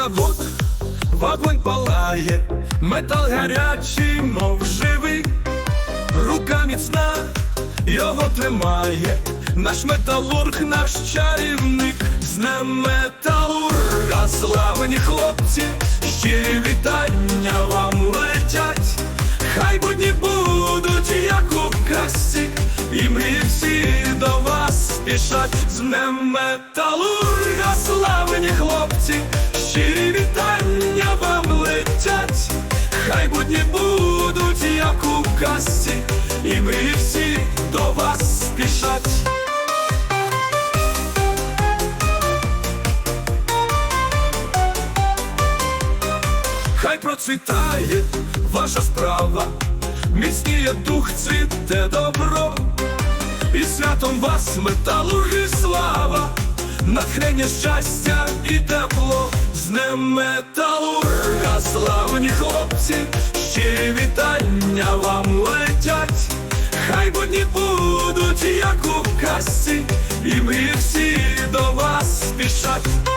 завод, вогонь палає, метал гарячий, мов живий, рука міцна, його тримає, наш металург, наш чарівник, з ним металурга, славні хлопці, щирі вітання вам летять, хай будні будуть, як у касті, і мрії всі до вас спішать, з ним металурга, славні хлопці. Будні будуть, як у казці, і ми всі до вас спішать. Хай процвітає ваша справа, міцніє дух, цвіте добро, і святом вас металурги слава, натхнення щастя і тепло, з днем металурга, славні хлопці, щирі вітання вам летять, хай будні будуть, як у казці, і ми всі до вас спішать.